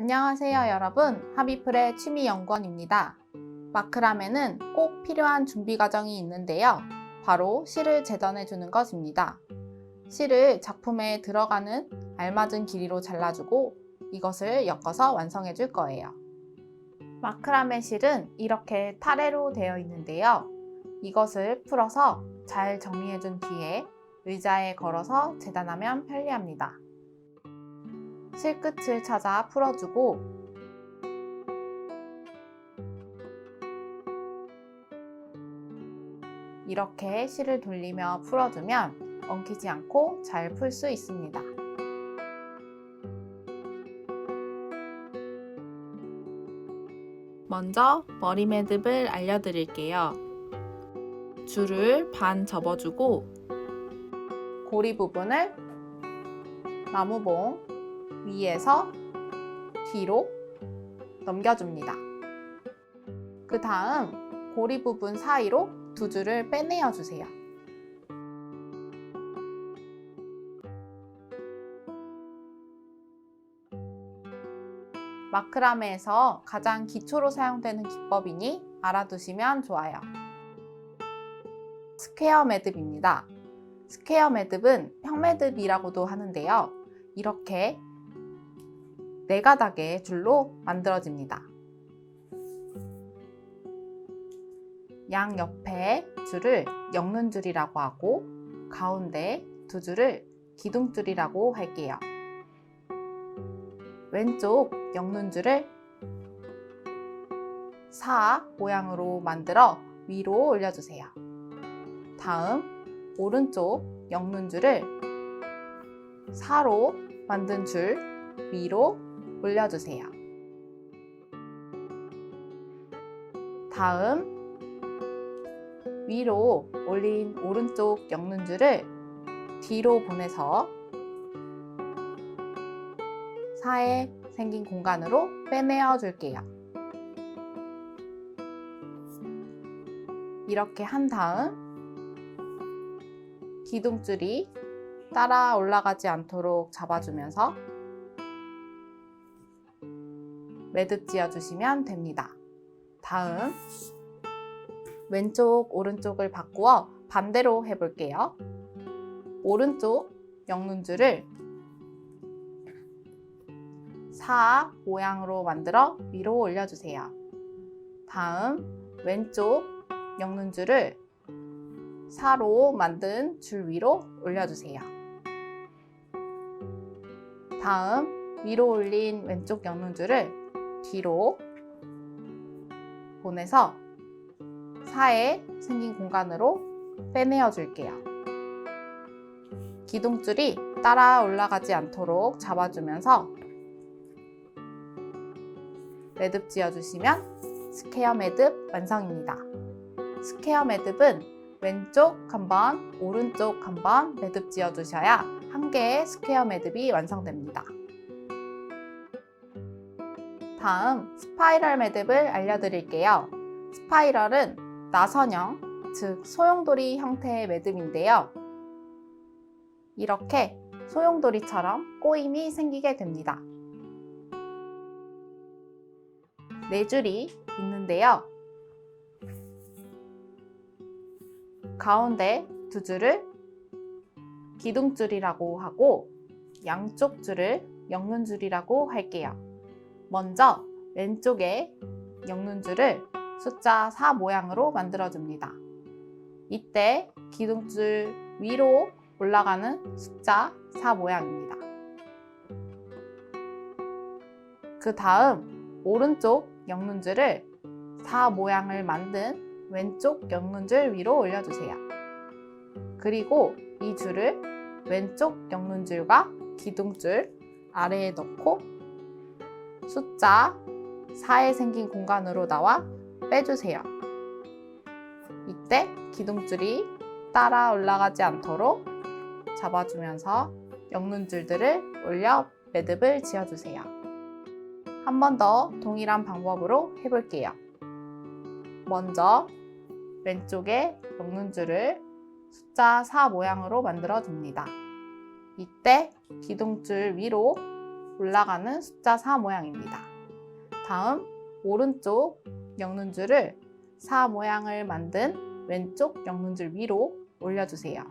안녕하세요 여러분 하비플의 취미연구원입니다. 마크라멘은 꼭 필요한 준비 과정이 있는데요. 바로 실을 재단해 주는 것입니다. 실을 작품에 들어가는 알맞은 길이로 잘라주고 이것을 엮어서 완성해 줄 거예요. 마크라멘 실은 이렇게 타래로 되어 있는데요. 이것을 풀어서 잘 정리해 준 뒤에 의자에 걸어서 재단하면 편리합니다. 실끝을 찾아 풀어주고 이렇게 실을 돌리며 풀어주면 엉키지 않고 잘 풀 수 있습니다. 먼저 머리 매듭을 알려드릴게요. 줄을 반 접어주고 고리 부분을 나무봉 위에서 뒤로 넘겨줍니다. 그 다음 고리 부분 사이로 두 줄을 빼내어 주세요. 마크라메에서 가장 기초로 사용되는 기법이니 알아두시면 좋아요. 스퀘어 매듭입니다. 스퀘어 매듭은 평매듭이라고도 하는데요. 이렇게 네 가닥의 줄로 만들어집니다. 양 옆에 줄을 엮는 줄이라고 하고 가운데 두 줄을 기둥줄이라고 할게요. 왼쪽 엮는 줄을 사 모양으로 만들어 위로 올려주세요. 다음 오른쪽 엮는 줄을 사로 만든 줄 위로 올려주세요. 다음 위로 올린 오른쪽 엮는 줄을 뒤로 보내서 사에 생긴 공간으로 빼내어 줄게요. 이렇게 한 다음 기둥줄이 따라 올라가지 않도록 잡아주면서 매듭 지어주시면 됩니다. 다음 왼쪽 오른쪽을 바꾸어 반대로 해볼게요. 오른쪽 엮는 줄을 사 모양으로 만들어 위로 올려주세요. 다음 왼쪽 엮는 줄을 사로 만든 줄 위로 올려주세요. 다음 위로 올린 왼쪽 엮는 줄을 뒤로 보내서 사에 생긴 공간으로 빼내어 줄게요. 기둥줄이 따라 올라가지 않도록 잡아주면서 매듭 지어주시면 스퀘어 매듭 완성입니다. 스퀘어 매듭은 왼쪽 한 번, 오른쪽 한 번 매듭 지어주셔야 한 개의 스퀘어 매듭이 완성됩니다. 다음 스파이럴 매듭을 알려드릴게요. 스파이럴은 나선형, 즉 소용돌이 형태의 매듭인데요. 이렇게 소용돌이처럼 꼬임이 생기게 됩니다. 네 줄이 있는데요. 가운데 두 줄을 기둥줄이라고 하고 양쪽 줄을 엮는 줄이라고 할게요. 먼저 왼쪽에 엮는 줄을 숫자 4 모양으로 만들어줍니다. 이때 기둥줄 위로 올라가는 숫자 4 모양입니다. 그 다음 오른쪽 엮는 줄을 4 모양을 만든 왼쪽 엮는 줄 위로 올려주세요. 그리고 이 줄을 왼쪽 엮는 줄과 기둥줄 아래에 넣고 숫자 4에 생긴 공간으로 나와 빼주세요. 이때 기둥줄이 따라 올라가지 않도록 잡아주면서 엮는 줄들을 올려 매듭을 지어주세요. 한 번 더 동일한 방법으로 해볼게요. 먼저 왼쪽에 엮는 줄을 숫자 4 모양으로 만들어 줍니다. 이때 기둥줄 위로 올라가는 숫자 4 모양입니다. 다음 오른쪽 영눈줄을 4 모양을 만든 왼쪽 영눈줄 위로 올려주세요.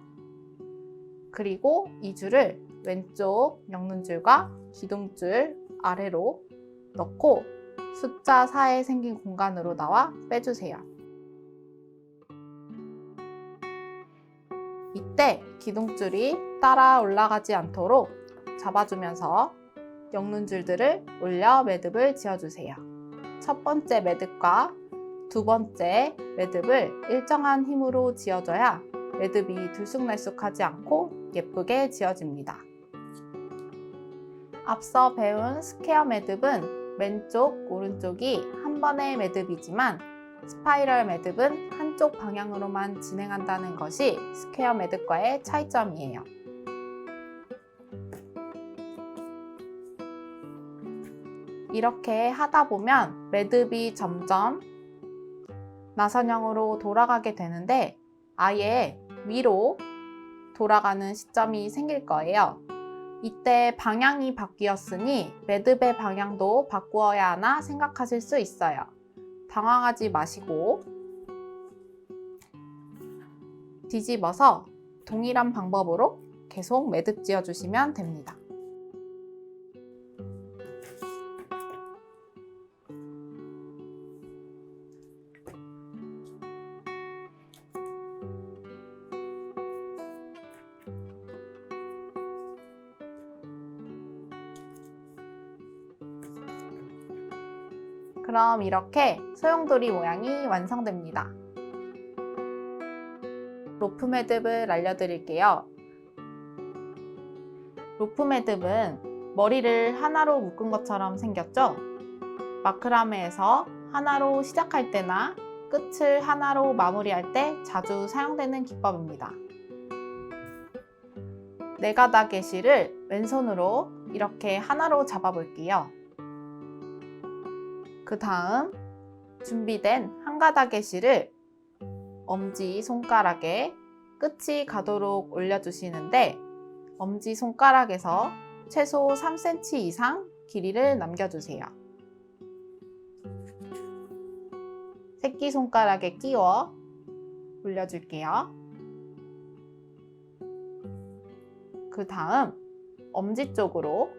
그리고 이 줄을 왼쪽 영눈줄과 기둥줄 아래로 넣고 숫자 4에 생긴 공간으로 나와 빼주세요. 이때 기둥줄이 따라 올라가지 않도록 잡아주면서 영눈줄들을 올려 매듭을 지어주세요. 첫 번째 매듭과 두 번째 매듭을 일정한 힘으로 지어줘야 매듭이 들쑥날쑥하지 않고 예쁘게 지어집니다. 앞서 배운 스퀘어 매듭은 왼쪽, 오른쪽이 한 번의 매듭이지만 스파이럴 매듭은 한쪽 방향으로만 진행한다는 것이 스퀘어 매듭과의 차이점이에요. 이렇게 하다 보면 매듭이 점점 나선형으로 돌아가게 되는데 아예 위로 돌아가는 시점이 생길 거예요. 이때 방향이 바뀌었으니 매듭의 방향도 바꾸어야 하나 생각하실 수 있어요. 당황하지 마시고 뒤집어서 동일한 방법으로 계속 매듭 지어 주시면 됩니다. 그럼 이렇게 소용돌이 모양이 완성됩니다. 로프 매듭을 알려드릴게요. 로프 매듭은 머리를 하나로 묶은 것처럼 생겼죠? 마크라메에서 하나로 시작할 때나 끝을 하나로 마무리할 때 자주 사용되는 기법입니다. 네 가닥의 실을 왼손으로 이렇게 하나로 잡아 볼게요. 그 다음 준비된 한 가닥의 실을 엄지 손가락에 끝이 가도록 올려주시는데 엄지 손가락에서 최소 3cm 이상 길이를 남겨주세요. 새끼손가락에 끼워 올려줄게요. 그 다음 엄지 쪽으로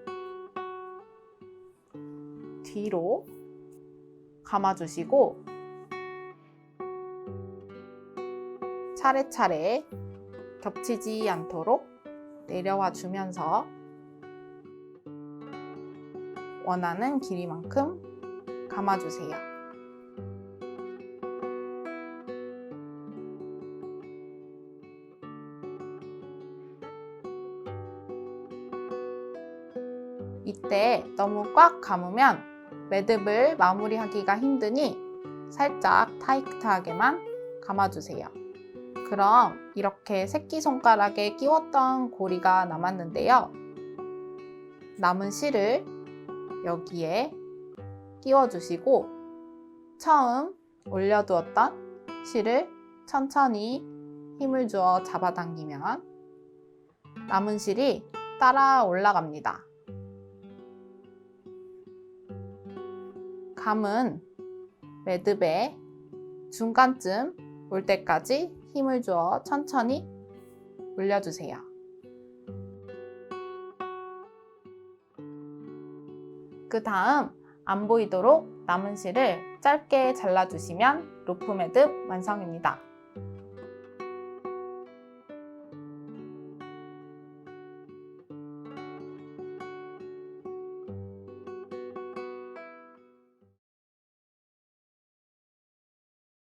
뒤로 감아주시고 차례차례 겹치지 않도록 내려와 주면서 원하는 길이만큼 감아주세요. 이때 너무 꽉 감으면 매듭을 마무리하기가 힘드니 살짝 타이트하게만 감아주세요. 그럼 이렇게 새끼손가락에 끼웠던 고리가 남았는데요. 남은 실을 여기에 끼워주시고 처음 올려두었던 실을 천천히 힘을 주어 잡아당기면 남은 실이 따라 올라갑니다. 감은 매듭의 중간쯤 올 때까지 힘을 주어 천천히 올려주세요. 그 다음 안 보이도록 남은 실을 짧게 잘라주시면 로프 매듭 완성입니다.